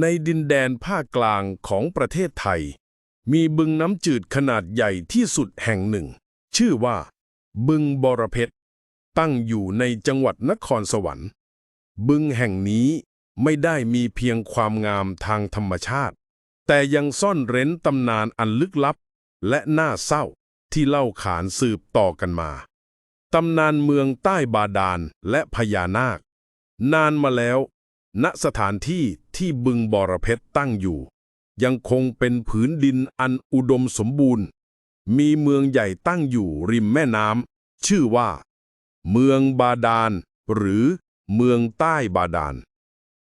ในดินแดนภาคกลางของประเทศไทย มีบึงน้ำจืดขนาดใหญ่ที่สุดแห่งหนึ่ง ชื่อว่า บึงบรเพชร ตั้งอยู่ในจังหวัดนครสวรรค์ บึงแห่งนี้ไม่ได้มีเพียงความงามทางธรรมชาติ แต่ยังซ่อนเร้นตำนานอันลึกลับ และน่าเศร้าที่เล่าขานสืบต่อกันมา ตำนานเมืองใต้บาดาลและพญานาค นานมาแล้ว ณสถานที่ที่บึงบอระเพชรตั้งอยู่ ยังคงเป็นผืนดินอันอุดมสมบูรณ์ มีเมืองใหญ่ตั้งอยู่ริมแม่น้ำชื่อว่า เมืองบาดาล หรือเมืองใต้บาดาล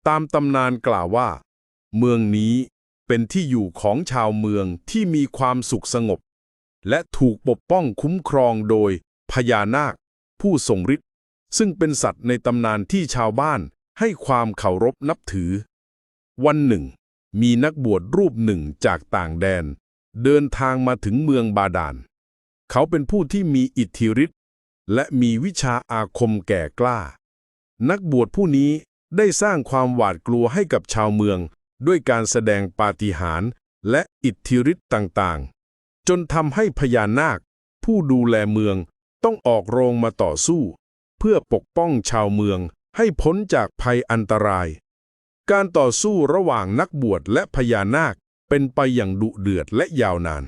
ตามตำนานกล่าวว่า เมืองนี้เป็นที่อยู่ของชาวเมืองที่มีความสุขสงบ และถูกปกป้องคุ้มครองโดยพญานาค ผู้ทรงฤทธิ์ซึ่งเป็นสัตว์ในตำนานที่ชาวบ้าน ให้ความเคารพนับถือ วันหนึ่ง มีนักบวชรูปหนึ่งจากต่างแดน เดินทางมาถึงเมืองบาดาล เขาเป็นผู้ที่มีอิทธิฤทธิ์และมีวิชาอาคมแก่กล้า นักบวชผู้นี้ได้สร้างความหวาดกลัวให้กับชาวเมือง ด้วยการแสดงปาฏิหาริย์และอิทธิฤทธิ์ต่างๆ จนทำให้พญานาค ผู้ดูแลเมืองต้องออกโรงมาต่อสู้ เพื่อปกป้องชาวเมือง ให้พ้นจากภัยอันตราย การต่อสู้ระหว่างนักบวชและพญานาคเป็นไปอย่างดุเดือดและยาวนาน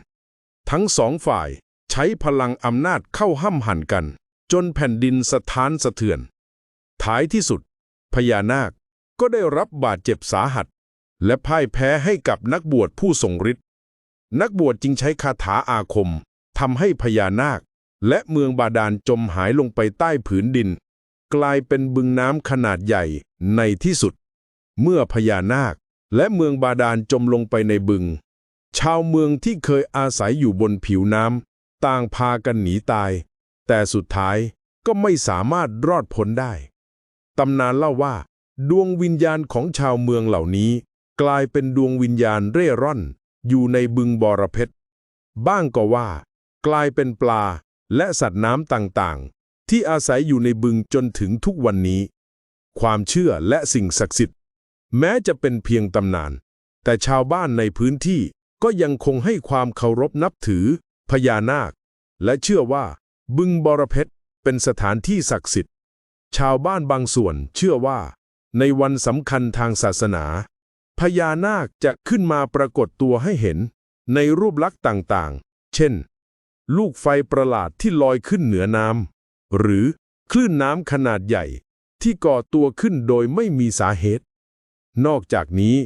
ทั้งสองฝ่ายใช้พลังอำนาจเข้าห้ำหั่นกัน จนแผ่นดินสะท้านสะเทือน ท้ายที่สุด พญานาคก็ได้รับบาดเจ็บสาหัส และพ่ายแพ้ให้กับนักบวชผู้ทรงฤทธิ์นักบวชจึงใช้คาถาอาคมทำให้พญานาค และเมืองบาดาลจมหายลงไปใต้ผืนดิน กลายเป็นบึงน้ำขนาดใหญ่ในที่สุด เมื่อพญานาคและเมืองบาดาลจมลงไปในบึง ชาวเมืองที่เคยอาศัยอยู่บนผิวน้ำต่างพากันหนีตาย แต่สุดท้ายก็ไม่สามารถรอดพ้นได้ ตำนานเล่าว่า ดวงวิญญาณของชาวเมืองเหล่านี้ กลายเป็นดวงวิญญาณเร่ร่อน อยู่ในบึงบอระเพ็ดบ้างก็ว่า กลายเป็นปลาและสัตว์น้ำต่างๆ ที่อาศัยอยู่ในบึงจนถึงทุกวันนี้ ความเชื่อและสิ่งศักดิ์สิทธิ์ แม้จะเป็นเพียงตำนาน แต่ชาวบ้านในพื้นที่ก็ยังคงให้ความเคารพนับถือ พญานาค และเชื่อว่า บึงบอระเพ็ดเป็นสถานที่ศักดิ์สิทธิ์ ชาวบ้านบางส่วนเชื่อว่า ในวันสำคัญทางศาสนา พญานาคจะขึ้นมาปรากฏตัวให้เห็น ในรูปลักษณ์ต่างๆ เช่น ลูกไฟประหลาดที่ลอยขึ้นเหนือน้ำ หรือคลื่นน้ำขนาดใหญ่ที่ก่อตัวขึ้นโดยไม่มีสาเหตุ นอกจากนี้